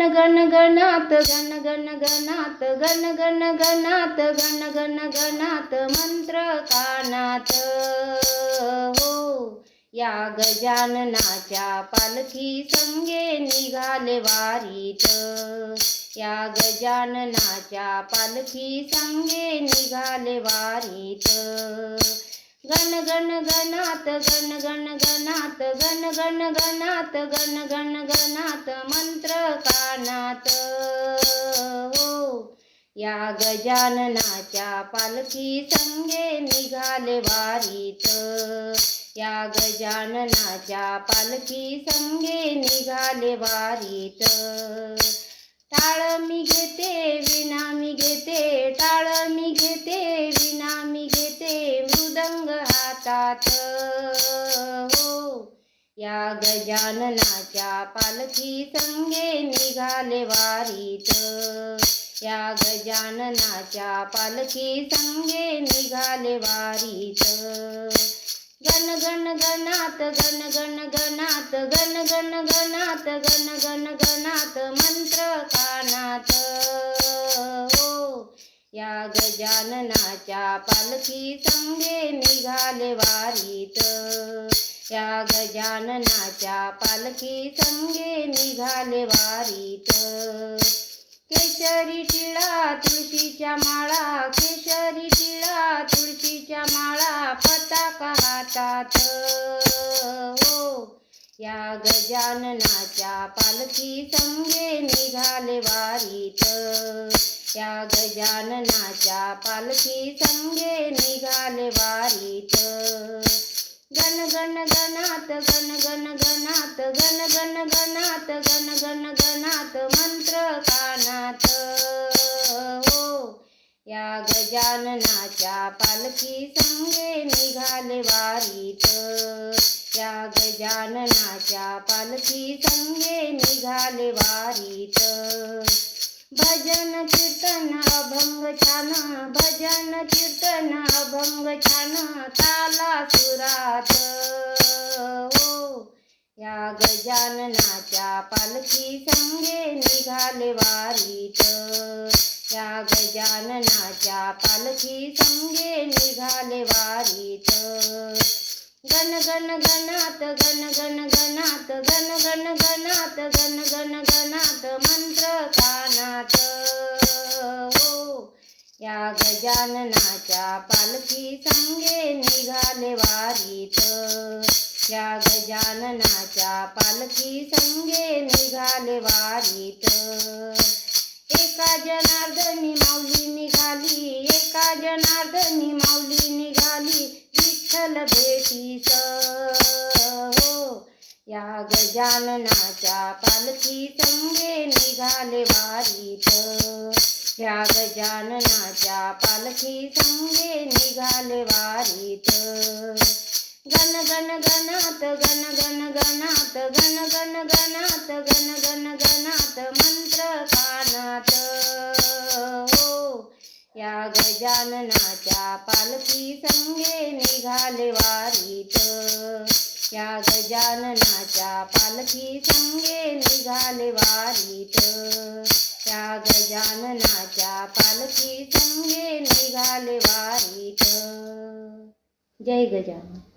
गण गण गणात गण गण गणात गण गण गणात गण गण गणात मंत्र कानात. हो, या गजाननाच्या पालखी संगे निघाले वारीत. या गजाननाच्या पालखी संगे निघाले वारीत. गण गण गणात गण गण गणात गण गण गणात गण गण गणात मंत्र कानात. हो या गजाननाच्या पालखी संगे निघाले वारीत. या गजाननाच्या पालखी संगे निघाले वारीत. टाळ मी घेते विना मी घेते टाळ मी घेते विना मी घेते मृदंग हातात. या गजाननाच्या पालखी संगे निघाले वारीत. या गजाननाच्या पालखी संगे निघाले वारीत. गण गण गणात गण गण गणात गण गण गणात गण गण गणात मंत्र कानात. हो या गजाननाच्या पालखी संगे निघाले वारीत. त्या गजाननाच्या पालखी संगे निघाले वारीत. केशरी टिळा तुळशीच्या माळा केशरी टिळा तुळशीच्या माळा पताका हातात. हो या गजाननाच्या पालखी संगे निघाले वारीत. या गजाननाच्या पालखी संगे निघाले वारीत. गण गण गणात, गण गण गणात, गण गण गणात, गण गण गणात मंत्र कानात. हो, या गजाननाच्या पालखी संगे निघाले वारीत. या गजाननाच्या पालखी संगे निघाले वारीत. भजन कीर्तन, अभंग छान, भजन कीर्तन भंग छान ताला सुरात हो या गजाननाच्या पालखी संगे निघाले वारीत या गजाननाच्या पालखी संगे निघाले वारीत गण गण गणात गण गण गणात गण गण गणात गण गण गणात मंत्र या गजाननाच्या पालखी संगे निघाले वारीत. या गजाननाच्या पालखी संगे निघाले वारीत. एका जनार्दनी माऊली निघाली एका जनार्दनी माऊली निघाली. विठ्ठल भेटीस. या गजाननाच्या पालखी संगे निघाले वारीत. या गजाननाच्या पालखी संगे निघाले वारीत. गण गण गणात गण गण गणात गण गण गणात गण गण गणात मंत्र हो या गजाननाच्या पालखी संगे निघाले वारीत। या गजाननाच्या पालखी संगे निघाले वारीत या गजाननाच्या पालखी संगे निघाले वारीत। जय गजानन।